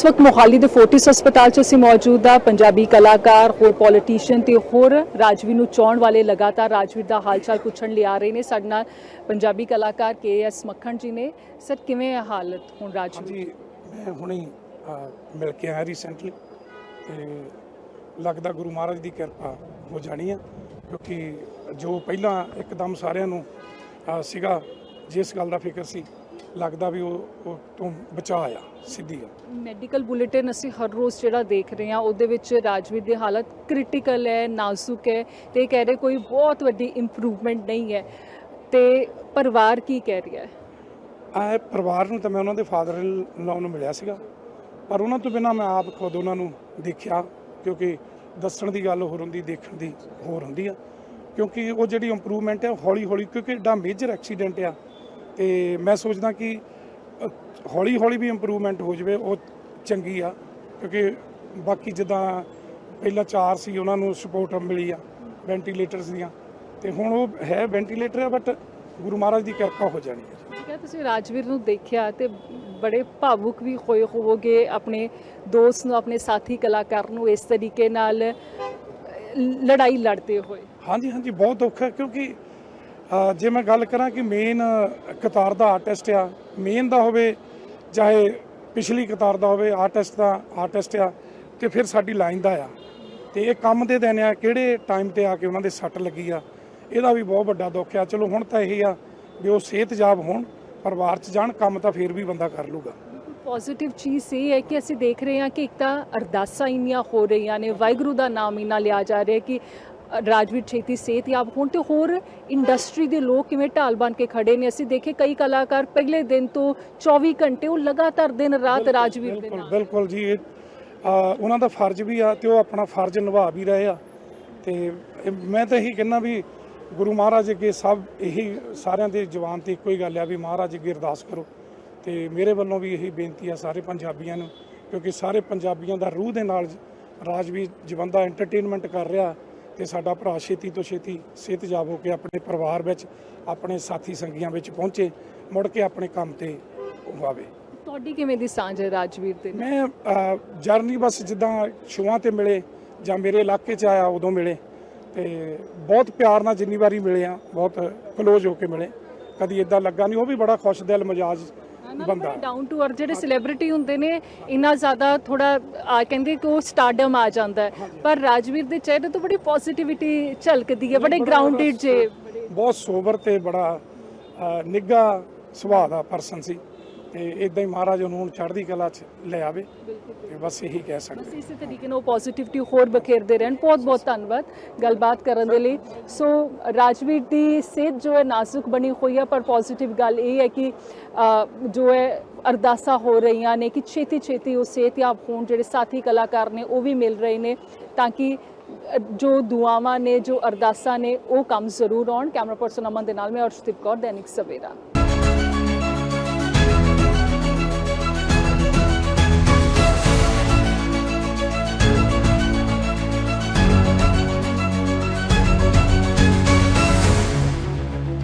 ਇਸ ਵਕਤ ਮੋਹਾਲੀ ਦੇ ਫੋਰਟਿਸ ਹਸਪਤਾਲ 'ਚ ਅਸੀਂ ਮੌਜੂਦ ਆ ਪੰਜਾਬੀ ਕਲਾਕਾਰ, ਹੋਰ ਪੋਲੀਟੀਸ਼ੀਅਨ ਤੇ ਹੋਰ ਰਾਜਵੀਰ ਨੂੰ ਚਾਹਣ ਵਾਲੇ ਲਗਾਤਾਰ ਰਾਜਵੀਰ ਦਾ ਹਾਲਚਾਲ ਪੁੱਛਣ ਲਈ ਆ ਰਹੇ ਨੇ। ਸਾਡੇ ਨਾਲ ਪੰਜਾਬੀ ਕਲਾਕਾਰ ਕੇ ਐਸ ਮੱਖਣ ਜੀ ਨੇ। ਸਰ, ਕਿਵੇਂ ਹੈ ਹਾਲਤ ਹੁਣ ਰਾਜਵੀਰ? ਜੀ ਮੈਂ ਹੁਣੇ ਮਿਲ ਕੇ ਆਇਆ ਰੀਸੈਂਟਲੀ ਤੇ ਲੱਗਦਾ ਗੁਰੂ ਮਹਾਰਾਜ ਦੀ ਕਿਰਪਾ ਹੋ ਜਾਣੀ ਆ, ਕਿਉਂਕਿ ਜੋ ਪਹਿਲਾਂ ਇੱਕਦਮ ਸਾਰਿਆਂ ਨੂੰ ਸੀਗਾ ਜਿਸ ਗੱਲ ਦਾ ਫਿਕਰ ਸੀ ਲੱਗਦਾ ਵੀ ਉਹ ਉਹ ਤੋਂ ਬਚਾ ਆ ਸਿੱਧੀ ਆ ਮੈਡੀਕਲ ਬੁਲੇਟਿਨ ਅਸੀਂ ਹਰ ਰੋਜ਼ ਜਿਹੜਾ ਦੇਖ ਰਹੇ ਹਾਂ ਉਹਦੇ ਵਿੱਚ ਰਾਜਵੀਰ ਦੀ ਹਾਲਤ ਕ੍ਰਿਟੀਕਲ ਹੈ ਨਾਜ਼ੁਕ ਹੈ ਤੇ ਕਹਿ ਰਹੇ ਕੋਈ ਬਹੁਤ ਵੱਡੀ ਇੰਪਰੂਵਮੈਂਟ ਨਹੀਂ ਹੈ। ਤੇ ਪਰਿਵਾਰ ਕੀ ਕਹਿ ਰਿਹਾ ਹੈ? ਆ ਪਰਿਵਾਰ ਨੂੰ ਤਾਂ ਮੈਂ ਉਹਨਾਂ ਦੇ ਫਾਦਰ ਇਨ ਨੂੰ ਮਿਲਿਆ ਸੀਗਾ। ਪਰ ਉਹਨਾਂ ਤੋਂ ਬਿਨਾਂ ਮੈਂ ਆਪ ਖੁਦ ਉਹਨਾਂ ਨੂੰ ਦੇਖਿਆ ਕਿਉਂਕਿ ਦੱਸਣ ਦੀ ਗੱਲ ਹੋਰ ਹੁੰਦੀ ਦੇਖਣ ਦੀ ਹੋਰ ਹੁੰਦੀ ਆ। ਕਿਉਂਕਿ ਉਹ ਜਿਹੜੀ ਇੰਪਰੂਵਮੈਂਟ ਹੈ ਹੌਲੀ ਹੌਲੀ ਕਿਉਂਕਿ ਏਡਾ ਮੇਜਰ ਐਕਸੀਡੈਂਟ ਆ ਤੇ ਮੈਂ ਸੋਚਦਾ ਕਿ ਹੌਲੀ ਹੌਲੀ ਵੀ ਇੰਪਰੂਵਮੈਂਟ ਹੋ ਜਾਵੇ ਉਹ ਚੰਗੀ ਆ ਕਿਉਂਕਿ ਬਾਕੀ ਜਿੱਦਾਂ ਪਹਿਲਾਂ ਚਾਰ ਸੀ ਉਹਨਾਂ ਨੂੰ ਸਪੋਰਟ ਮਿਲੀ ਆ ਵੈਂਟੀਲੇਟਰਸ ਦੀਆਂ। ਤੇ ਹੁਣ ਉਹ ਹੈ ਵੈਂਟੀਲੇਟਰ ਆ ਬਟ ਗੁਰੂ ਮਹਾਰਾਜ ਦੀ ਕਿਰਪਾ ਹੋ ਜਾਣੀ ਹੈ ਠੀਕ ਹੈ ਤੁਸੀਂ ਰਾਜਵੀਰ ਨੂੰ ਦੇਖਿਆ ਤੇ ਬੜੇ ਭਾਵੁਕ ਵੀ ਹੋਏ ਹੋਵੋਗੇ ਆਪਣੇ ਦੋਸਤ ਨੂੰ ਆਪਣੇ ਸਾਥੀ ਕਲਾਕਾਰ ਨੂੰ ਇਸ ਤਰੀਕੇ ਨਾਲ ਲੜਾਈ ਲੜਦੇ ਹੋਏ। ਹਾਂਜੀ ਹਾਂਜੀ ਬਹੁਤ ਦੁੱਖ ਹੈ ਕਿਉਂਕਿ ਜੇ ਮੈਂ ਗੱਲ ਕਰਾਂ ਕਿ ਮੇਨ ਕਤਾਰ ਦਾ ਆਰਟਿਸਟ ਆ ਮੇਨ ਦਾ ਹੋਵੇ, ਚਾਹੇ ਪਿਛਲੀ ਕਤਾਰ ਦਾ ਹੋਵੇ ਆਰਟਿਸਟ ਦਾ ਆਰਟਿਸਟ ਆ, ਤੇ ਫਿਰ ਸਾਡੀ ਲਾਈਨ ਦਾ ਆ। ਤੇ ਇਹ ਕੰਮ ਦੇ ਦਿਨ ਆ, ਕਿਹੜੇ ਟਾਈਮ ਤੇ ਆ ਕੇ ਉਹਨਾਂ ਦੇ ਸੱਟ ਲੱਗੀ ਆ, ਇਹਦਾ ਵੀ ਬਹੁਤ ਵੱਡਾ ਦੁੱਖ ਆ। ਚਲੋ, ਹੁਣ ਤਾਂ ਇਹ ਆ ਵੀ ਉਹ ਸਿਹਤਯਾਬ ਹੋਣ, ਪਰਿਵਾਰ 'ਚ ਜਾਣ, ਕੰਮ ਤਾਂ ਫਿਰ ਵੀ ਬੰਦਾ ਕਰ ਲੂਗਾ। ਪੋਜ਼ਿਟਿਵ ਚੀਜ਼ ਇਹ ਹੈ ਕਿ ਅਸੀਂ ਦੇਖ ਰਹੇ ਹਾਂ ਕਿ ਇੱਕ ਤਾਂ ਅਰਦਾਸਾਂ ਇੰਨੀਆਂ ਹੋ ਰਹੀਆਂ ਨੇ, ਵਾਹਿਗੁਰੂ ਦਾ ਨਾਮ ਇੰਨਾ ਲਿਆ ਜਾ ਰਿਹਾ ਕਿ ਰਾਜਵੀਰ ਛੇਤੀ ਸਿਹਤਯਾਬ ਹੋਣ ਤੇ ਹੋਰ ਇੰਡਸਟਰੀ ਦੇ ਲੋਕ ਕਿਵੇਂ ਢਾਲ ਬਣ ਕੇ ਖੜੇ ਨੇ? ਅਸੀਂ ਦੇਖੇ ਕਈ ਕਲਾਕਾਰ ਪਹਿਲੇ ਦਿਨ ਤੋਂ 24 ਘੰਟੇ ਉਹ ਲਗਾਤਾਰ ਦਿਨ ਰਾਤ ਰਾਜਵੀਰ ਦੇ ਨਾਲ। ਬਿਲਕੁਲ ਜੀ। ਇਹ ਉਹਨਾਂ ਦਾ ਫਰਜ਼ ਵੀ ਆ ਤੇ ਉਹ ਆਪਣਾ ਫਰਜ਼ ਨਿਭਾ ਵੀ ਰਹੇ ਆ। ਤੇ ਮੈਂ ਤਾਂ ਇਹੀ ਕਹਿੰਦਾ ਵੀ ਗੁਰੂ ਮਹਾਰਾਜ ਅੱਗੇ ਸਭ ਇਹੀ ਸਾਰਿਆਂ ਦੇ ਜਵਾਨ ਤੇ ਇੱਕੋ ਹੀ ਗੱਲ ਆ ਵੀ ਮਹਾਰਾਜ ਅੱਗੇ ਅਰਦਾਸ ਕਰੋ। ਤੇ ਮੇਰੇ ਵੱਲੋਂ ਵੀ ਇਹੀ ਬੇਨਤੀ ਆ ਸਾਰੇ ਪੰਜਾਬੀਆਂ ਨੂੰ ਕਿਉਂਕਿ ਸਾਰੇ ਪੰਜਾਬੀਆਂ ਦਾ ਰੂਹ ਦੇ ਨਾਲ ਰਾਜਵੀਰ ਜਵੰਦਾ ਐਂਟਰਟੇਨਮੈਂਟ ਕਰ ਰਿਹਾ। ਤੇ ਸਾਡਾ ਭਰਾ ਛੇਤੀ ਤੋਂ ਛੇਤੀ ਸਿਹਤਯਾਬ ਹੋ ਕੇ ਆਪਣੇ ਪਰਿਵਾਰ ਵਿੱਚ ਆਪਣੇ ਸਾਥੀ ਸੰਗੀਆਂ ਵਿੱਚ ਪਹੁੰਚੇ ਮੁੜ ਕੇ ਆਪਣੇ ਕੰਮ ਤੇ ਆਵੇ ਤੁਹਾਡੀ ਕਿਵੇਂ ਦੀ ਸਾਂਝ ਹੈ ਰਾਜਵੀਰ ਨਾਲ? ਮੈਂ ਜਰਨੀ ਬਸ ਜਿੱਦਾਂ ਸ਼ੋਆਂ ਤੇ ਮਿਲੇ ਜਾਂ ਮੇਰੇ ਇਲਾਕੇ 'ਚ ਆਇਆ ਉਦੋਂ ਮਿਲੇ ਤੇ ਬਹੁਤ ਪਿਆਰ ਨਾਲ ਜਿੰਨੀ ਵਾਰੀ ਮਿਲੇ ਆ ਬਹੁਤ ਕਲੋਜ਼ ਹੋ ਕੇ ਮਿਲੇ। ਕਦੀ ਇਦਾਂ ਲੱਗਾ ਨਹੀਂ ਉਹ ਵੀ ਬੜਾ ਖੁਸ਼ ਦਿਲ ਮਜਾਜ ਬੰਦਾ ਡਾਊਨ ਟੂ ਅਰਥ ਜਿਹੜੇ ਸੈਲੀਬ੍ਰਿਟੀ ਹੁੰਦੇ ਨੇ ਇੰਨਾ ਜ਼ਿਆਦਾ ਥੋੜਾ ਆ ਕਹਿੰਦੇ ਕਿ ਉਹ ਸਟਾਰਡਮ ਆ ਜਾਂਦਾ ਹੈ। ਪਰ ਰਾਜਵੀਰ ਦੇ ਚਿਹਰੇ ਤੋਂ ਬੜੀ ਪੋਜ਼ਿਟਿਵਿਟੀ ਝਲਕਦੀ ਹੈ ਬੜੇ ਗਰਾਊਂਡਡ ਜੇ। ਬਹੁਤ ਸੋਬਰ ਤੇ ਬੜਾ ਨਿੱਘਾ ਸੁਭਾਅ ਦਾ ਪਰਸਨ ਸੀ। ਤੇ ਇਦਾਂ ਹੀ ਮਹਾਰਾਜ ਉਹਨੂੰ ਹੁਣ ਚੜ੍ਹਦੀ ਕਲਾ 'ਚ ਲੈ ਆਵੇ ਤੇ ਬਸ ਇਹੀ ਕਹਿ ਸਕਦੇ ਬਸ ਇਸੇ ਤਰੀਕੇ ਨਾਲ ਪੋਜ਼ਿਟਿਵਿਟੀ ਹੋਰ ਬਖੇਰਦੇ ਰਹਿਣ। ਬਹੁਤ ਬਹੁਤ ਧੰਨਵਾਦ ਗੱਲਬਾਤ ਕਰਨ ਦੇ ਲਈ। ਸੋ ਰਾਜਵੀਰ ਦੀ ਸਿਹਤ ਜੋ ਹੈ ਨਾਜ਼ੁਕ ਬਣੀ ਹੋਈ ਹੈ, ਪਰ ਪੋਜ਼ਿਟਿਵ ਗੱਲ ਇਹ ਹੈ ਕਿ ਜੋ ਹੈ ਅਰਦਾਸਾਂ ਹੋ ਰਹੀਆਂ ਨੇ ਕਿ ਛੇਤੀ ਛੇਤੀ ਉਹ ਸਿਹਤਯਾਬ ਹੋਣ, ਜਿਹੜੇ ਸਾਥੀ ਕਲਾਕਾਰ ਨੇ ਉਹ ਵੀ ਮਿਲ ਰਹੇ ਨੇ ਤਾਂ ਕਿ ਜੋ ਦੁਆਵਾਂ ਨੇ, ਜੋ ਅਰਦਾਸਾਂ ਨੇ ਉਹ ਕੰਮ ਜ਼ਰੂਰ ਆਉਣ। ਕੈਮਰਾ ਪਰਸਨ ਅਮਨ ਦੇ ਨਾਲ ਮੈਂ ਅਰਸ਼ਦੀਪ ਕੌਰ, ਦੈਨਿਕ ਸਵੇਰਾ।